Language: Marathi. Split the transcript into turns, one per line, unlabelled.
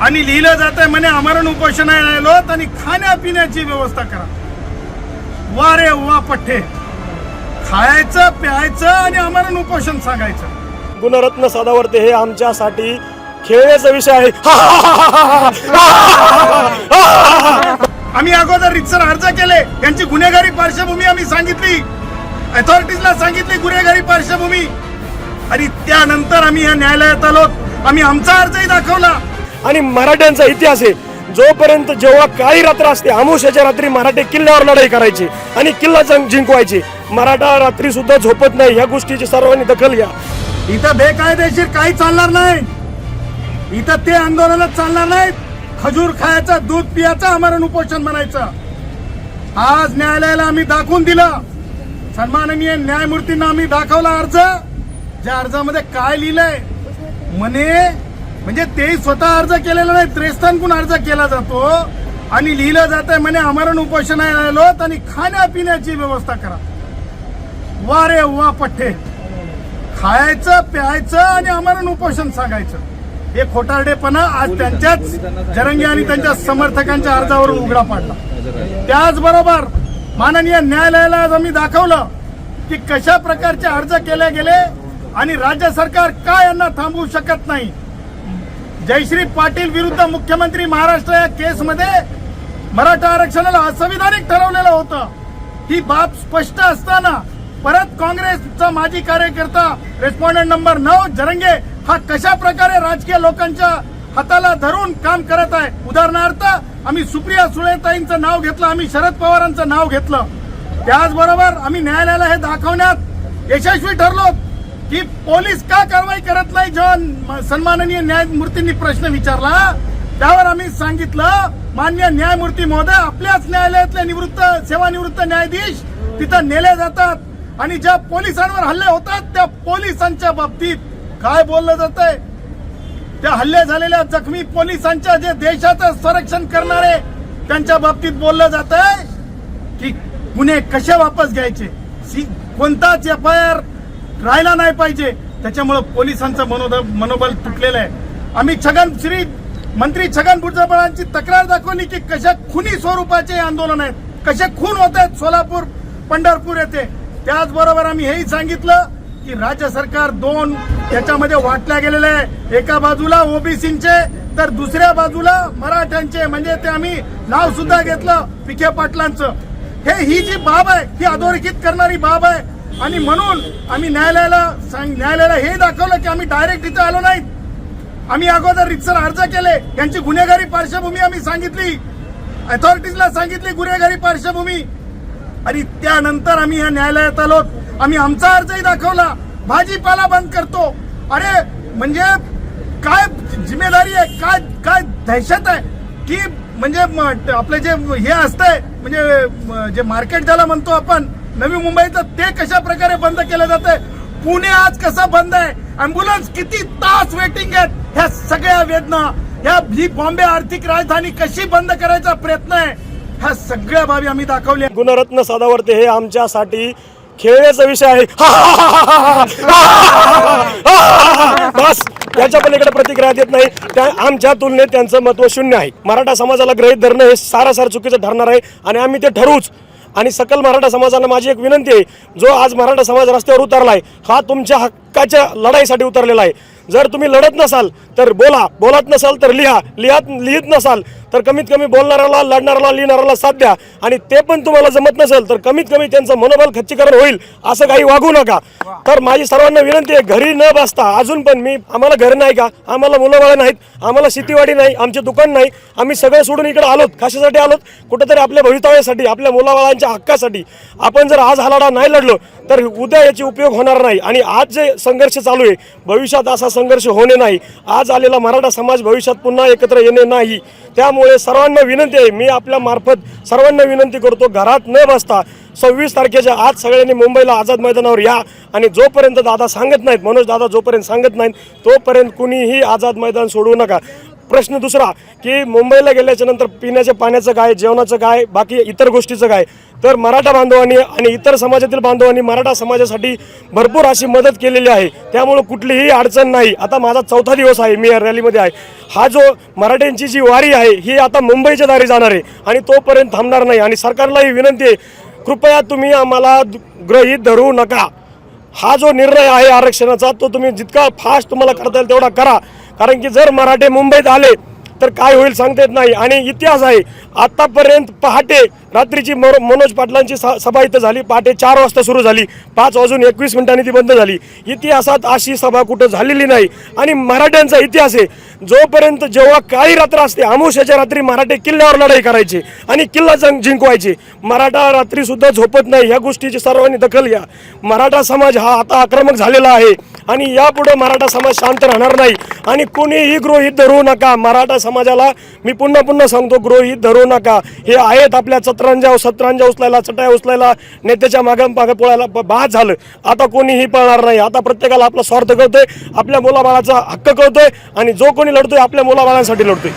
आणि लिहिलं जात आहे म्हणे आमरण उपोषण राहिलो आणि खाण्यापिण्याची व्यवस्था करा वा रे वा पठ्ठे खायचं प्यायचं आणि आमरण उपोषण सांगायचं
गुणरत्न सदावर्ते हे आमच्यासाठी खेळण्याचा विषय आहे
आम्ही अगोदर रितसर अर्ज केले यांची गुन्हेगारी पार्श्वभूमी आम्ही सांगितली अथॉरिटीजला सांगितली गुन्हेगारी पार्श्वभूमी आणि त्यानंतर आम्ही या न्यायालयात आलो आम्ही आमचा अर्जही दाखवला
आणि मराठ्यांचा इतिहास आहे. जोपर्यंत जेव्हा काळी रात्र असते अमुष्याच्या रात्री मराठे किल्ल्यावर लढाई करायची आणि किल्ला जंग जिंकवायचे मराठा रात्री सुद्धा झोपत नाही. या गोष्टीची सर्वांनी दखल घ्या.
इथं बेकायदेशीर काही चालणार नाही. इथं ते आंदोलनच चालणार नाहीत. खजूर खायचं दूध पियाचं आमरण उपोषण म्हणायचं. आज न्यायालयाला आम्ही दाखवून दिलं. सन्माननीय न्यायमूर्तींना आम्ही दाखवला अर्ज. ज्या अर्जामध्ये काय लिहिलंय? म्हणे म्हणजे ते स्वतः अर्ज केलेला नाही त्रेस्थानकून अर्ज केला जातो आणि लिहिलं जात आहे म्हणे आमरण उपोषण आलो आणि खाण्यापिण्याची व्यवस्था करा. वा रे वा पठ्ठे. खायचं प्यायचं आणि आमरण उपोषण सांगायचं. हे खोटारडेपणा आज त्यांच्याच जरंगी आणि त्यांच्या समर्थकांच्या अर्जावरून उघडा पाडला. त्याचबरोबर माननीय न्यायालयाला आज आम्ही दाखवलं की कशा प्रकारचे अर्ज केले गेले आणि राज्य सरकार का यांना थांबवू शकत नाही? जयश्री पाटील विरुद्ध मुख्यमंत्री महाराष्ट्र या केसमध्ये मराठा आरक्षणाला असंविधानिक ठरवलेलं होतं. ही बाब स्पष्ट असताना परत काँग्रेसचा माजी कार्यकर्ता रेस्पॉन्डंट नंबर नऊ जरंगे हा कशा प्रकारे राजकीय लोकांच्या हाताला धरून काम करत आहे? उदाहरणार्थ आम्ही सुप्रिया सुळेताईंचं नाव घेतलं आम्ही शरद पवारांचं नाव घेतलं. त्याचबरोबर आम्ही न्यायालयाला हे दाखवण्यात यशस्वी ठरलो. की पोलीस का कारवाई करत नाही? जेव्हा सन्माननीय न्यायमूर्तींनी प्रश्न विचारला. त्यावर आम्ही सांगितलं मान्य न्यायमूर्ती महोदय आपल्याच न्यायालयातले निवृत्त सेवानिवृत्त न्यायाधीश तिथं नेले जातात आणि ज्या पोलिसांवर हल्ले होतात त्या पोलिसांच्या बाबतीत काय बोललं जात आहे त्या हल्ले झालेल्या जखमी पोलिसांच्या जे देशाचं संरक्षण करणारे त्यांच्या बाबतीत बोललं जात आहे की गुन्हे कसे वापस घ्यायचे? कोणताच एफ आय आर राहिला नाही पाहिजे. त्याच्यामुळं पोलिसांचं मनोद मनोबल तुटलेलं आहे. आम्ही छगन श्री मंत्री छगन भुजबळांची तक्रार दाखवली की कशा खुनी स्वरूपाचे आंदोलन आहेत. कसे खून होत आहेत सोलापूर पंढरपूर येथे. त्याचबरोबर आम्ही हेही सांगितलं की राज्य सरकार दोन याच्यामध्ये वाटल्या गेलेले आहे. एका बाजूला ओबीसीचे तर दुसऱ्या बाजूला मराठ्यांचे. म्हणजे ते आम्ही नाव सुद्धा घेतलं विखे पाटलांचं. हे ही जी बाब आहे ही अधोरेखित करणारी बाब आहे. आणि म्हणून आम्ही न्यायालयाला सांग न्यायालयाला हे दाखवलं की आम्ही डायरेक्ट इथं आलो नाहीत. आम्ही अगोदर रितसर अर्ज केले. यांची गुन्हेगारी पार्श्वभूमी आम्ही सांगितली. अथॉरिटीजला सांगितली गुन्हेगारी पार्श्वभूमी. आणि त्यानंतर आम्ही या न्यायालयात आलो. आम्ही आमचा अर्जही दाखवला. भाजीपाला बंद करतो. अरे म्हणजे काय जिम्मेदारी आहे? काय काय दहशत आहे? की म्हणजे आपले जे हे असतंय म्हणजे जे मार्केट ज्याला म्हणतो आपण नवी मुंबईचं ते कशा प्रकारे बंद केलं जातंय पुणे आज कसं बंद आहे अँब्युलन्स किती तास वेटिंग आहेत ह्या सगळ्या वेदना ह्या ही बॉम्बे आर्थिक राजधानी कशी बंद करायचा प्रयत्न आहे ह्या सगळ्या बाबी आम्ही दाखवल्या
गुणरत्न सदावर्ते हे आमच्यासाठी खेळण्याचा विषय आहे बस त्याच्या पलीकडे प्रतिक्रिया देत नाही त्या आमच्या तुलनेत त्यांचं महत्त्व शून्य आहे मराठा समाजाला गृहीत धरणं हे सारासार चुकीचं ठरणार आहे आणि आम्ही ते ठरवूच आणि सकल मराठा समाजाला माझी एक विनंती आहे जो आज मराठा समाज रस्त्यावर उतरलाय हा तुमच्या हक्काच्या लढाईसाठी उतरलेला आहे. जर तुम्ही लढत नसाल तर बोला. बोलत नसाल तर लिहा. लिहात लिहित नसाल तर कमीत कमी बोलणाऱ्याला लढणाऱ्याला लिहिणाऱ्याला साथ द्या. आणि ते पण तुम्हाला जमत नसेल तर कमीत कमी त्यांचं मनोबल खच्चीकरण होईल असं काही वागू नका. तर माझी सर्वांना विनंती आहे घरी न बसता अजून पण मी आम्हाला घर नाही का? आम्हाला मुलंबाळं नाहीत आम्हाला शेतीवाडी नाही आमचे दुकान नाही आम्ही सगळं सोडून इकडे आलोत कशासाठी आलोत? कुठेतरी आपल्या भवितव्यासाठी आपल्या मुलाबाळांच्या हक्कासाठी. आपण जर आज हा नाही लढलो तर उद्या याचे उपयोग होणार नाही. आणि आज जे संघर्ष चालू आहे भविष्यात असा संघर्ष होणे नाही. आज आलेला मराठा समाज भविष्यात पुन्हा एकत्र येणे नाही. त्यामुळे सर्वांना विनंती आहे मी आपल्या मार्फत सर्वांना विनंती करतो घरात न बसता सव्वीस तारखेच्या आज सगळ्यांनी मुंबईला आझाद मैदानावर या. आणि जोपर्यंत दादा सांगत नाहीत मनोज दादा जोपर्यंत सांगत नाहीत तोपर्यंत कुणीही आझाद मैदान सोडू नका. प्रश्न दुसरा की मुंबईला गेल्याच्यानंतर पिण्याच्या पाण्याचं काय जेवणाचं काय बाकी इतर गोष्टीचं काय? तर मराठा बांधवांनी आणि इतर समाजातील बांधवांनी मराठा समाजासाठी भरपूर अशी मदत केलेली आहे. त्यामुळं कुठलीही अडचण नाही. आता माझा चौथा दिवस आहे मी या रॅलीमध्ये आहे. हा जो मराठ्यांची जी वारी आहे ही आता मुंबईच्या दारी जाणार आहे आणि तोपर्यंत थांबणार नाही. आणि सरकारलाही विनंती आहे कृपया तुम्ही आम्हाला ग्रहीत धरू नका. हा जो निर्णय आहे आरक्षणाचा तो तुम्ही जितका फास्ट तुम्हाला करता येईल तेवढा करा. कारण की जर मराठे मुंबईत आले तर काय होईल सांगता येत नाही. आणि इतिहास आहे आतापर्यंत पहाटे रात्रीची मरो- मनोज पाटलांची स- सभा इथं झाली. पहाटे चार वाजता सुरू झाली. पाच वाजून एकवीस मिनिटांनी ती बंद झाली. इतिहासात अशी सभा कुठं झालेली नाही. आणि मराठ्यांचा इतिहास आहे जोपर्यंत जेव्हा काळी रात्र असते अमावस्याच्या रात्री मराठे किल्ल्यावर लढाई करायचे आणि किल्ला जंग जिंकवायचे मराठा रात्रीसुद्धा झोपत नाही. या गोष्टीची सर्वांनी दखल घ्या. मराठा समाज हा आता आक्रमक झालेला आहे. आणि यापुढे मराठा समाज शांत राहणार नाही. आणि कोणीही गृहीत धरू नका. मराठा समाजाला मी पुन्हा पुन्हा सांगतो गृहीत धरू नका. हे आहेत आपल्या चतरांजा सत्रांजा उचलायला चटाया उचलायला नेत्याच्या मागं मागं पोळायला बाद झालं. आता कोणीही पळणार नाही. आता प्रत्येकाला आपला स्वार्थ कळतोय आपल्या मुलाबाळाचा हक्क कळतोय आणि जो कोणी लढतोय आपल्या मुलाबाळांसाठी लढतोय.